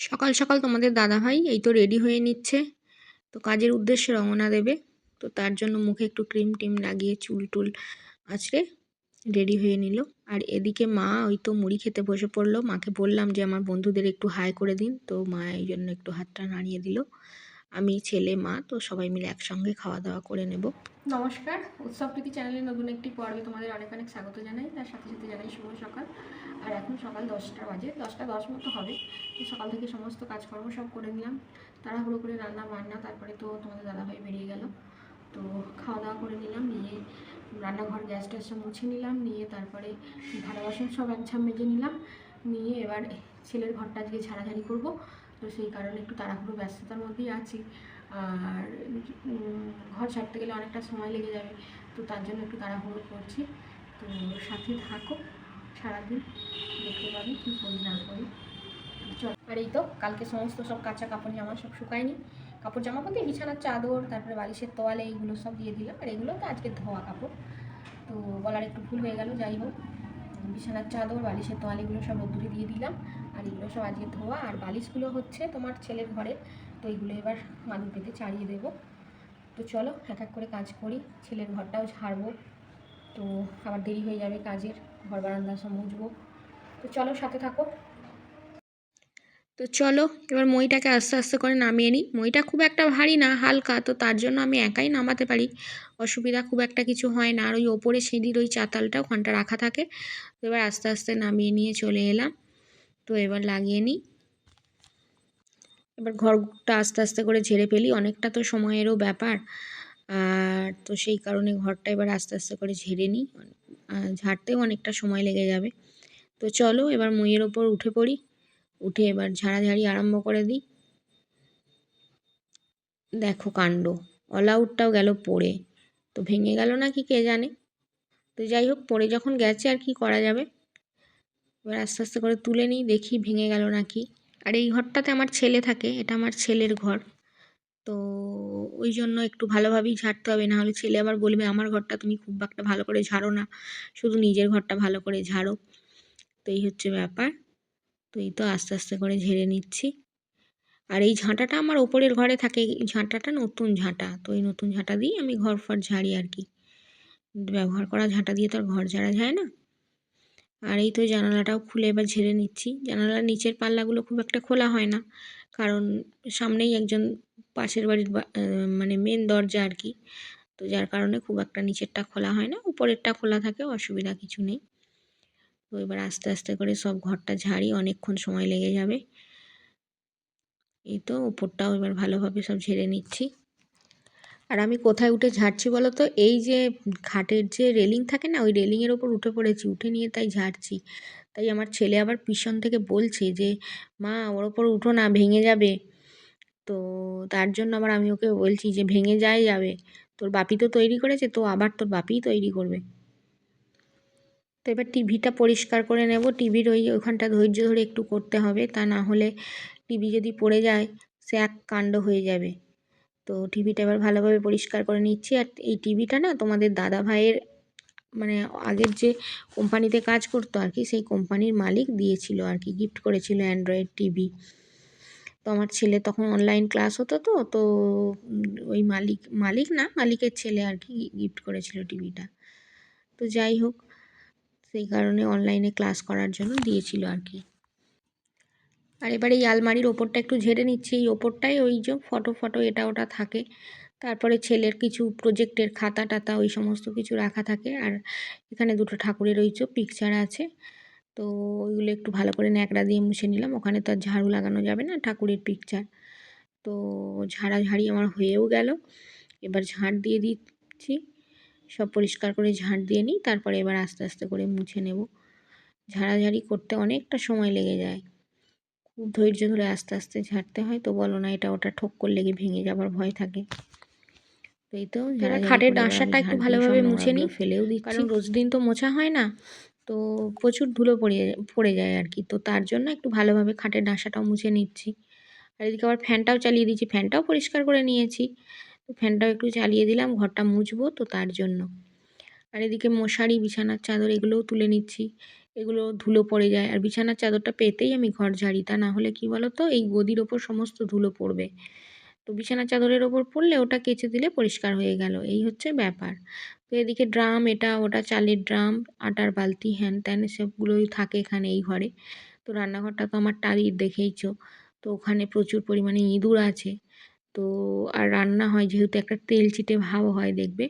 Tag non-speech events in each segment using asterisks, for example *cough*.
সকাল সকাল তোমাদের দাদাভাই এই তো রেডি হয়ে নিচ্ছে। তো কাজের উদ্দেশ্যে রওনা দেবে। তো তার জন্য মুখে একটু ক্রিম টিম লাগিয়ে চুল টুল আছড়ে রেডি হয়ে নিল। আর এদিকে মা ওই তো মুড়ি খেতে বসে পড়ল। মাকে বললাম যে, আমার বন্ধুদের একটু হাই করে দিন। তো মা এই জন্য একটু হাতটা নাড়িয়ে দিল। আমি, ছেলে, মা, তো সবাই মিলে একসঙ্গে খাওয়া দাওয়া করে নেব। নমস্কার। উৎসব প্রীতি চ্যানেলে নতুন একটি পর্বে তোমাদের অনেক অনেক স্বাগত জানাই। তার সাথে সাথে জানাই শুভ সকাল। আর এখন সকাল দশটা বাজে। দশটা দশ মতো হবে। তো সকাল থেকে সমস্ত কাজকর্ম সব করে নিলাম। তাড়াহুড়ো করে রান্না বান্না, তারপরে তো তোমাদের দাদাভাই বেরিয়ে গেল। তো খাওয়া দাওয়া করে নিলাম, নিয়ে রান্নাঘর গ্যাস ট্যাস সব মুছে নিলাম, নিয়ে তারপরে থালা বাসন সব একঝাম মেজে নিলাম। নিয়ে এবার ছেলের ঘরটা আজকে ঝাড়াঝাড়ি করব। তো সেই কারণে একটু তাড়াহুড়ো, ব্যস্ততার মধ্যেই আছি। আর ঘর ছাড়তে গেলে অনেকটা সময় লেগে যাবে, তো তার জন্য একটু তাড়াহুড়ো করছি। তো সাথে থাকো, সারাদিন দেখতে পাবি কী করি, না করি। চল। আর এই তো, কালকে সমস্ত সব কাঁচা কাপড় জামা সব শুকায়নি। কাপড় জামা বলতে বিছানার চাদর, তারপরে বালিশের তোয়ালে এইগুলো সব দিয়ে দিলাম। আর এগুলো তো আজকে ধোয়া কাপড়। তো বলার একটু ভুল হয়ে গেল, যাই হোক। বিছানার চাদর, বালিশের তোয়ালেগুলো সব রোদ্দুরে দিয়ে দিলাম। আর এগুলো সব আজকে ধোয়া, আর বালিশগুলো হচ্ছে তোমার ছেলের ঘরে। তো এইগুলো এবার মাদুর পেতে চাড়িয়ে দেবো। তো চলো এক এক করে কাজ করি, ছেলের ঘরটাও ঝাড়বো। তো আবার দেরি হয়ে যাবে কাজের, ঘর বারান্দা সব মুছবো। তো চলো সাথে থাকো। তো চলো, এবার মইটাকে আস্তে আস্তে করে নামিয়ে নিই। মইটা খুব একটা ভারী না, হালকা, তো তার জন্য আমি একাই নামাতে পারি। অসুবিধা খুব একটা কিছু হয় না। আর ওই ওপরে সিঁড়ির ওই চাতালটা ওখানটা রাখা থাকে। তো এবার আস্তে আস্তে নামিয়ে নিয়ে চলে এলাম। তো এবার লাগিয়ে নিই। এবার ঘরটা আস্তে আস্তে করে ঝেড়ে ফেলি। অনেকটা তো সময়েরও ব্যাপার। আর তো সেই কারণে ঘরটা এবার আস্তে আস্তে করে ঝেড়ে নিই। ঝাড়তেও অনেকটা সময় লেগে যাবে। তো চলো এবার মইয়ের ওপর উঠে পড়ি। উঠে এবার ঝাড়াঝাড়ি আরম্ভ করে দিই। দেখো কাণ্ড। অল আউটটাও গেল পড়ে। তো ভেঙে গেল না কি কে জানে? তো যাই হোক, পড়ে যখন গেছে আর কি করা যাবে? এবার আস্তে আস্তে করে তুলে নিই, দেখি ভেঙে গেল নাকি। আর এই ঘরটাতে আমার ছেলে থাকে, এটা আমার ছেলের ঘর। তো ওই জন্য একটু ভালোভাবেই ঝাড়তে হবে, না হলে ছেলে আবার বলবে, আমার ঘরটা তুমি খুব একটা ভালো করে ঝাড়ো না, শুধু নিজের ঘরটা ভালো করে ঝাড়ো। তো এই হচ্ছে ব্যাপার। তো এই তো আস্তে আস্তে করে ঝেড়ে নিচ্ছি। আর এই ঝাঁটাটা আমার ওপরের ঘরে থাকে ঝাঁটাটা নতুন ঝাঁটা। তো এই নতুন ঝাঁটা দিয়ে আমি ঘর ফর ঝাড়ি আর কি। ব্যবহার করা ঝাঁটা দিয়ে তো আর ঘর ঝাড়া যায় না। আর এই তো জানালাটাও খুলে এবার ঝেড়ে নিচ্ছি। জানালার নিচের পাল্লাগুলো খুব একটা খোলা হয় না, কারণ সামনেই একজন পাশের বাড়ির মানে মেন দরজা আর কি। তো যার কারণে খুব একটা নিচেরটা খোলা হয় না, উপরেরটা খোলা থাকে, অসুবিধা কিছু নেই। তো এবার আস্তে আস্তে করে সব ঘরটা ঝাড়ি, অনেকক্ষণ সময় লেগে যাবে। এই তো ওপরটাও এবার ভালোভাবে সব ঝেড়ে নিচ্ছি। আর আমি কোথায় উঠে ঝাড়ছি বলো তো এই যে খাটের যে রেলিং থাকে না, ওই রেলিংয়ের ওপর উঠে পড়েছি, উঠে নিয়ে তাই ঝাড়ছি। তাই আমার ছেলে আবার পিছন থেকে বলছে যে, মা, ওর ওপর উঠো না, ভেঙে যাবে। তো তার জন্য আবার আমি ওকে বলছি যে, ভেঙে যায় যাবে। তোর বাপি তো তৈরি করেছে, তো আবার তোর বাপিই তৈরি করবে। তো এবার টিভিটা পরিষ্কার করে নেব। টিভির ওই ওখানটা ধৈর্য ধরে একটু করতে হবে। তা না হলে টিভি যদি পড়ে যায়, সে এক কাণ্ড হয়ে যাবে। তো টিভিটা এবার ভালোভাবে পরিষ্কার করে নিচ্ছি। আর এই টিভিটা না তোমাদের দাদা ভাইয়ের মানে আগের যে কোম্পানিতে কাজ করতো আর কি, সেই কোম্পানির মালিক দিয়েছিল আর কি গিফট করেছিল অ্যান্ড্রয়েড টিভি তো আমার ছেলে তখন অনলাইন ক্লাস হতো তো তো ওই মালিক মালিক না, মালিকের ছেলে আর কি গিফট করেছিল টিভিটা। তো যাই হোক, সেই কারণে অনলাইনে ক্লাস করার জন্য দিয়েছিল আর কি। আর এবার এই আলমারির ওপরটা একটু ঝেড়ে নিচ্ছি। এই ওপরটাই ওই যে ফটো ফটো এটা ওটা থাকে। তারপরে ছেলের কিছু প্রজেক্টের খাতা টাতা ওই সমস্ত কিছু রাখা থাকে। আর এখানে দুটো ঠাকুরের ওই যে পিকচার আছে। তো ওইগুলো একটু ভালো করে ন্যাকড়া দিয়ে মুছে নিলাম। ওখানে তো আর ঝাড়ু লাগানো যাবে না ঠাকুরের পিকচার তো ঝাড়াঝাড়ি আমার হয়েও গেল। এবার ঝাড় দিয়ে দিচ্ছি। সব পরিষ্কার করে ঝাড় দিয়ে নিই। তারপরে এবার আস্তে আস্তে করে মুছে নেব। ঝাড়াঝাড়ি করতে অনেকটা সময় লেগে যায়। খুব ধৈর্য ধরে আস্তে আস্তে ঝাড়তে হয় তো বলো না এটা ওটা ঠোক করলে গিয়ে ভেঙে যাবার ভয় থাকে? তো এই তো খাটের ডাঁসাটা একটু ভালোভাবে মুছে নিই, ফেলেও দিচ্ছি কারণ রোজ দিন তো মোছা হয় না তো প্রচুর ধুলো পড়ে পড়ে যায় আর কি। তো তার জন্য একটু ভালোভাবে খাটের ডাঁসাটাও মুছে নিচ্ছি। আর এদিকে আবার ফ্যানটাও চালিয়ে দিয়েছি ফ্যানটাও পরিষ্কার করে নিয়েছি। তো ফ্যানটাও একটু চালিয়ে দিলাম ঘরটা মুছবো তো তার জন্য। আর এদিকে মশারি বিছানার চাদর এগুলোও তুলে নিচ্ছি। এগুলো ধুলো পড়ে যায়। আর বিছানার চাদরটা পেতেই আমি ঘর ঝাড়ি। তা না হলে কি বলো তো এই গদির ওপর সমস্ত ধুলো পড়বে। তো বিছানার চাদরের ওপর পড়লে ওটা কেচে দিলে পরিষ্কার হয়ে গেল। এই হচ্ছে ব্যাপার। তো এদিকে ড্রাম, এটা ওটা চালের ড্রাম, আটার বালতি, হ্যান ত্যান সবগুলোই থাকে এখানে এই ঘরে। তো রান্নাঘরটা তো আমার টালির দেখেইছ। তো ওখানে প্রচুর পরিমাণে ইঁদুর আছে। তো আর রান্না হয়, যেহেতু একটা তেল চিটে ভাব হয় দেখবে।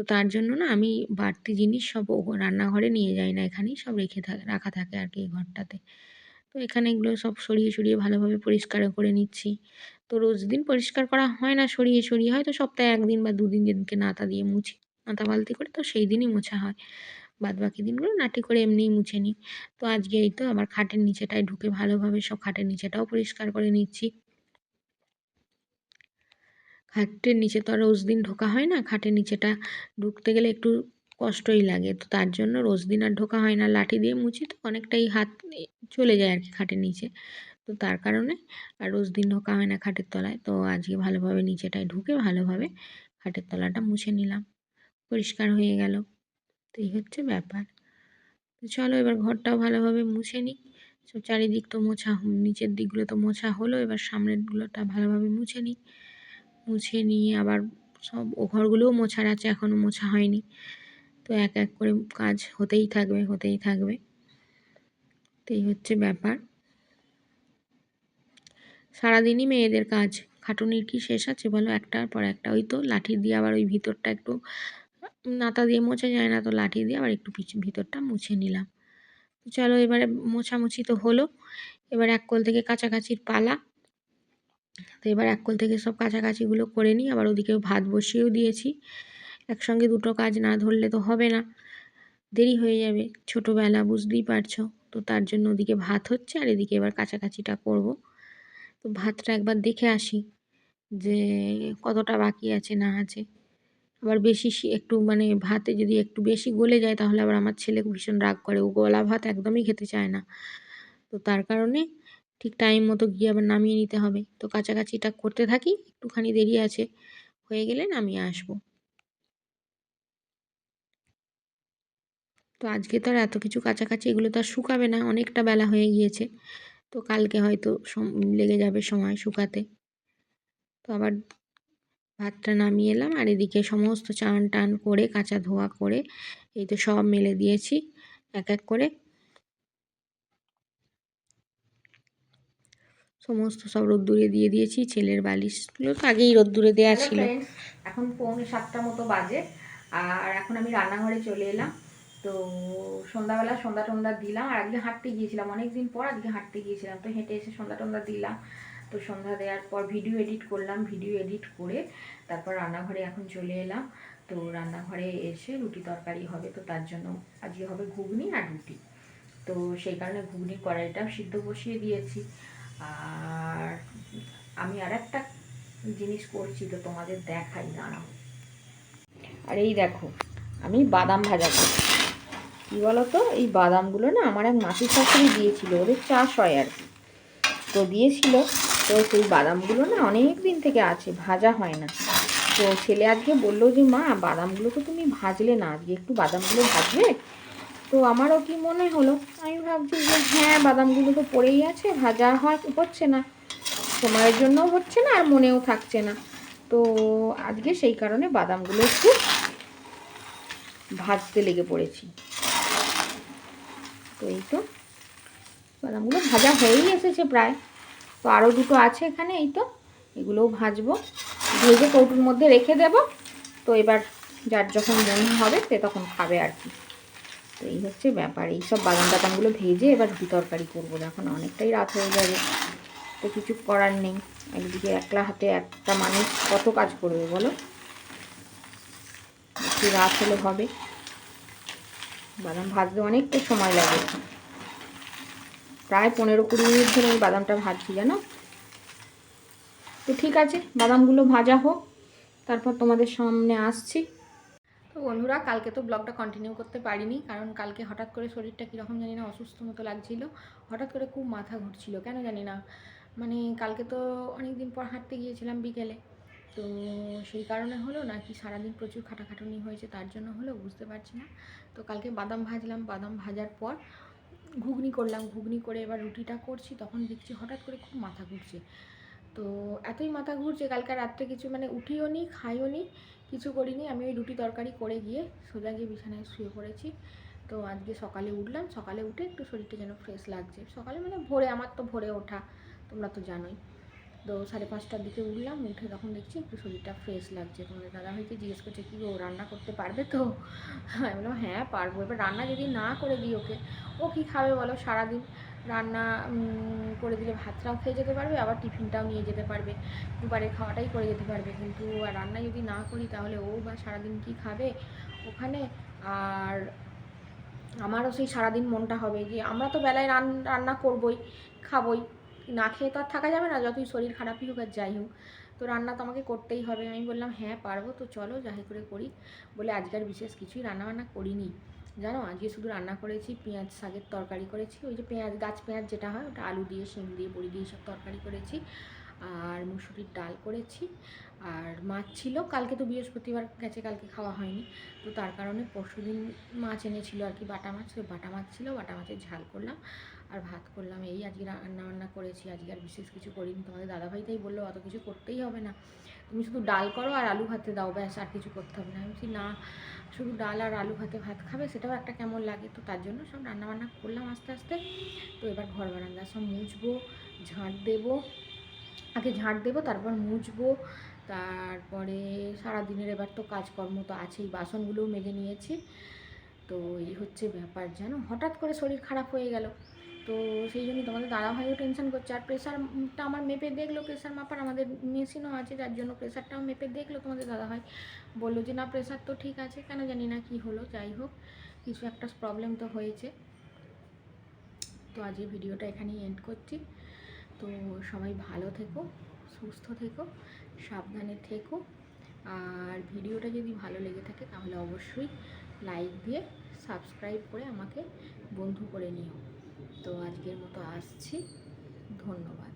তো তার জন্য না আমি বাড়তি জিনিস সব রান্নাঘরে নিয়ে যাই না, এখানেই সব রেখে থাকে রাখা থাকে আর কি এই ঘরটাতে। তো এখানে এগুলো সব সরিয়ে সরিয়ে ভালোভাবে পরিষ্কার করে নিচ্ছি। তো রোজ দিন পরিষ্কার করা হয় না সরিয়ে সরিয়ে, হয়তো সপ্তাহে একদিন বা দুদিন যেদিনকে নাতা দিয়ে মুছি, নাতা বালতি করে তো সেই দিনই মোছা হয়। বাদ বাকি দিনগুলো নাটি করে এমনিই মুছে নিই। তো আজকে এই তো আবার খাটের নিচেটায় ঢুকে ভালোভাবে সব খাটের নিচেটাও পরিষ্কার করে নিচ্ছি। খাটের নিচে তো আর রোজ দিন ঢোকা হয় না, খাটের নিচেটা ঢুকতে গেলে একটু কষ্টই লাগে, তো তার জন্য রোজ দিন আর ঢোকা হয় না। লাঠি দিয়ে মুছি তো অনেকটাই হাত চলে যায় আর কি খাটের নিচে, তো তার কারণে আর রোজ দিন ঢোকা হয় না খাটের তলায়, তো আজকে ভালোভাবে নিচেটায় ঢুকে ভালোভাবে খাটের তলাটা মুছে নিলাম, পরিষ্কার হয়ে গেল, তো এই হচ্ছে ব্যাপার। চলো এবার ঘরটাও ভালোভাবে মুছে নিই, সব চারিদিক তো মোছা, নিচের দিকগুলো তো মোছা হলো, এবার সামনেরগুলোটা ভালোভাবে মুছে নিই মুছে নিয়ে আবার সব ও ঘরগুলোও মোছার আছে এখনও মোছা হয়নি। তো এক এক করে কাজ হতেই থাকবে হতেই থাকবে। তো এই হচ্ছে ব্যাপার। সারাদিনই মেয়েদের কাজ। খাটুনির কি শেষ আছে বলো? একটার পর একটা। ওই তো লাঠি দিয়ে আবার ওই ভিতরটা একটু নাতা দিয়ে মোছা যায় না, তো লাঠি দিয়ে আবার একটু পিছু ভিতরটা মুছে নিলাম। চলো এবারে মোছামুছি তো হলো। এবার এক কোল থেকে কাছাকাছির পালা। তো এবার এক কোল থেকে সব কাছাকাছিগুলো করে নিই, আবার ওদিকে ভাত বসিয়েও দিয়েছি। একসঙ্গে দুটো কাজ না ধরলে তো হবে না, দেরি হয়ে যাবে। ছোটোবেলা, বুঝতেই পারছ। তো তার জন্য ওদিকে ভাত হচ্ছে আর এদিকে এবার কাছাকাছিটা করব। তো ভাতটা একবার দেখে আসি যে কতটা বাকি আছে না আছে। আবার বেশি একটু মানে ভাতে যদি একটু বেশি গলে যায় তাহলে আবার আমার ছেলে ভীষণ রাগ করে। ও গলা ভাত একদমই খেতে চায় না। তো তার কারণে ঠিক টাইম মতো গিয়ে আবার নামিয়ে নিতে হবে। তো কাছাকাছিটা করতে থাকি, একটুখানি দেরি আছে, হয়ে গেলে নামিয়ে আসব। তো আজকে তো আর এত কিছু কাছাকাছি, এগুলো তো আর শুকাবে না, অনেকটা বেলা হয়ে গিয়েছে। তো কালকে হয়তো লেগে যাবে সময় শুকাতে। তো আবার ভাতটা নামিয়ে এলাম, আর এদিকে সমস্ত চান টান করে, কাঁচা ধোয়া করে, এই তো সব মেলে দিয়েছি। এক এক করে সমস্ত সব রোদ্দুরে দিয়ে দিয়েছি ছেলের বালিশগুলো তো আগেই রোদ্দুরে দেওয়া ছিল। এখন পৌনে সাতটা মতো বাজে আর এখন আমি রান্নাঘরে চলে এলাম। তো সন্ধ্যাবেলা সন্ধ্যা টন্দা দিলাম আর আজকে হাঁটতে গিয়েছিলাম অনেক দিন পর আজকে হাঁটতে গিয়েছিলাম। তো হেঁটে এসে সন্ধ্যা টন্দা দিলাম তো সন্ধ্যা দেওয়ার পর ভিডিও এডিট করলাম ভিডিও এডিট করে তারপর রান্নাঘরে এখন চলে এলাম। তো রান্নাঘরে এসে রুটি তরকারি হবে তো তার জন্য আজকে হবে ঘুগনি আর রুটি। তো সেই কারণে ঘুগনি কড়াইটাও সিদ্ধ বসিয়ে দিয়েছি। আর আমি আর একটা জিনিস করছি তো তোমাদের দেখাই, দাঁড়াও। আর এই দেখো, আমি বাদাম ভাজা করছি। কী বলো তো এই বাদামগুলো না আমার এক মাসির শাশুড়ি দিয়েছিল, ওদের চাষ হয় আর কি। তো দিয়েছিল, তো সেই বাদামগুলো না অনেক দিন থেকে আছে, ভাজা হয় না। তো ছেলে আজকে বলল যে, মা, বাদামগুলো তো তুমি ভাজলে না, আজকে একটু বাদামগুলো ভাজবে? তো আমারও কি মনে হলো? আমি ভাবছি যে হ্যাঁ বাদামগুলো তো পড়েই আছে, ভাজা হয়, হচ্ছে না। সময়ের জন্যও হচ্ছে না আর মনেও থাকছে না। তো আজকে সেই কারণে বাদামগুলো একটু ভাজতে লেগে পড়েছি। তো এই তো, বাদামগুলো ভাজা হয়েই এসেছে প্রায়। তো আরও দুটো আছে এখানে, এই তো, এগুলোও ভাজবো। ভেজে কৌটুর মধ্যে রেখে দেব। তো এবার যার যখন মনে হবে, সে তখন খাবে আর কি। তো এই হচ্ছে ব্যাপার। এই সব বাদাম টাদামগুলো ভেজে এবার রুটি তরকারি করব। এখন অনেকটাই রাত হয়ে যাবে। তো কিছু করার নেই। একদিকে একলা হাতে একটা মানুষ কত কাজ করবে বলো? একটু রাত হলে হবে। বাদাম ভাজতে অনেকটা সময় লাগে। প্রায় পনেরো কুড়ি মিনিট ধরে আমি বাদামটা ভাজছি, জানো? তো ঠিক আছে, বাদামগুলো ভাজা হোক। তারপর তোমাদের সামনে আসছি। বন্ধুরা, কালকে তো ব্লগটা কন্টিনিউ করতে পারিনি, কারণ কালকে হঠাৎ করে শরীরটা কীরকম জানি না, অসুস্থ মতো লাগছিল। হঠাৎ করে খুব মাথা ঘুরছিল, কেন জানি না। মানে কালকে তো অনেক দিন পর হাঁটতে গিয়েছিলাম বিকেলে। তো সেই কারণে হলো নাকি সারাদিন প্রচুর খাটাখাটুনি হয়েছে, তার জন্য হলো বুঝতে পারছি না। তো কালকে বাদাম ভাজলাম, বাদাম ভাজার পর ঘুগনি করলাম। ঘুগনি করে এবার রুটিটা করছি, তখন দেখছি হঠাৎ করে খুব মাথা ঘুরছে। তো এতই মাথা ঘুরছে কালকে রাত্রে কিছু মানে উঠিও নি, খাইও নি, কিছু করিনি আমি ওই রুটি তরকারি করে গিয়ে সোজা গিয়ে বিছানায় শুয়ে পড়েছি। তো আজকে সকালে উঠলাম, সকালে উঠে একটু শরীরটা যেন ফ্রেশ লাগছে। সকালে মানে ভোরে, আমার তো ভোরে ওঠা, তোমরা তো জানোই। তো সাড়ে পাঁচটার দিকে উঠলাম, উঠে তখন দেখছি একটু শরীরটা ফ্রেশ লাগছে। তোমাদের দাদা ভাইকে জিজ্ঞেস করছে, কি ও রান্না করতে পারবে তো? *laughs* আমি বললাম হ্যাঁ পারব। এবার রান্না যদি না করে দিই ওকে, ও কী খাবে বলো সারাদিন? রান্না করে দিলে ভাতটাও খেয়ে যেতে পারবে, আবার টিফিনটাও নিয়ে যেতে পারবে। দুবারের খাওয়াটাই করে যেতে পারবে। কিন্তু আর রান্না যদি না করি, তাহলে ও বা সারাদিন কি খাবে ওখানে? আর আমারও সেই সারাদিন মনটা হবে যে, আমরা তো বেলায় রান, রান্না করবই, খাবই। না খেয়ে তো আর থাকা যাবে না, যতই শরীর খারাপই হোক আর যাই হোক। তো রান্না তো আমাকে করতেই হবে। আমি বললাম হ্যাঁ পারব। তো চলো যাই করে করি। বলে আজকের বিশেষ কিছুই রান্নাবান্না করিনি। জানো? আজকে শুধু রান্না করেছি, পেঁয়াজ শাকের তরকারি করেছি। ওই যে পেঁয়াজ, গাছ পেঁয়াজ যেটা হয়, ওটা আলু দিয়ে, শিম দিয়ে, বড়ি দিয়ে সব তরকারি করেছি। আর মুসুরির ডাল করেছি। আর মাছ ছিল, কালকে তো বৃহস্পতিবার, গেছে কালকে খাওয়া হয়নি। তো তার কারণে পরশুদিন মাছ এনেছিল আর কি, বাটা মাছ। ওই বাটা মাছ ছিল, বাটা মাছের ঝাল করলাম। আর ভাত করলাম, এই আজকে রান্না বান্না করেছি। আজকে আর বিশেষ কিছু করিনি। তোমাদের দাদাভাই তাই বলল, অত কিছু করতেই হবে না। তুমি শুধু ডাল করো আর আলু ভাতে দাও, ব্যাস, আর কিছু করতে হবে না। আমি বলছি, না, শুধু ডাল আর আলু ভাতে ভাত খাবে, সেটাও একটা কেমন লাগে? তো তার জন্য সব রান্নাবান্না করলাম আস্তে আস্তে। তো এবার ঘর বারান্দা সব মুছবো, ঝাঁট দেবো, আগে ঝাঁট দেবো, তারপর মুছবো। তারপরে সারাদিনের এবার তো কাজকর্ম তো আছেই, বাসনগুলোও মেজে নিয়েছি। তো এই হচ্ছে ব্যাপার, জানো? হঠাৎ করে শরীর খারাপ হয়ে গেল। তো সেই জন্য তোমাদের দাদাভাইও টেনশন করছে। আর প্রেশারটা আমার মেপে দেখল প্রেশার মাপার আমাদের মেশিনও আছে, যার জন্য প্রেশারটাও মেপে দেখল তোমাদের দাদাভাই। বলল যে, না প্রেশার তো ঠিক আছে, কেন জানি না কি হলো, যাই হোক, কিছু একটা প্রবলেম তো হয়েছে। তো আজকে ভিডিওটা এখানেই এন্ড করছি। তো সবাই ভালো থেকো, সুস্থ থেকো, সাবধানে থেকো। আর ভিডিওটা যদি ভালো লেগে থাকে, তাহলে অবশ্যই লাইক দিয়ে সাবস্ক্রাইব করে আমাকে বন্ধু করে নিও। তো আজকের মতো আসছি। ধন্যবাদ।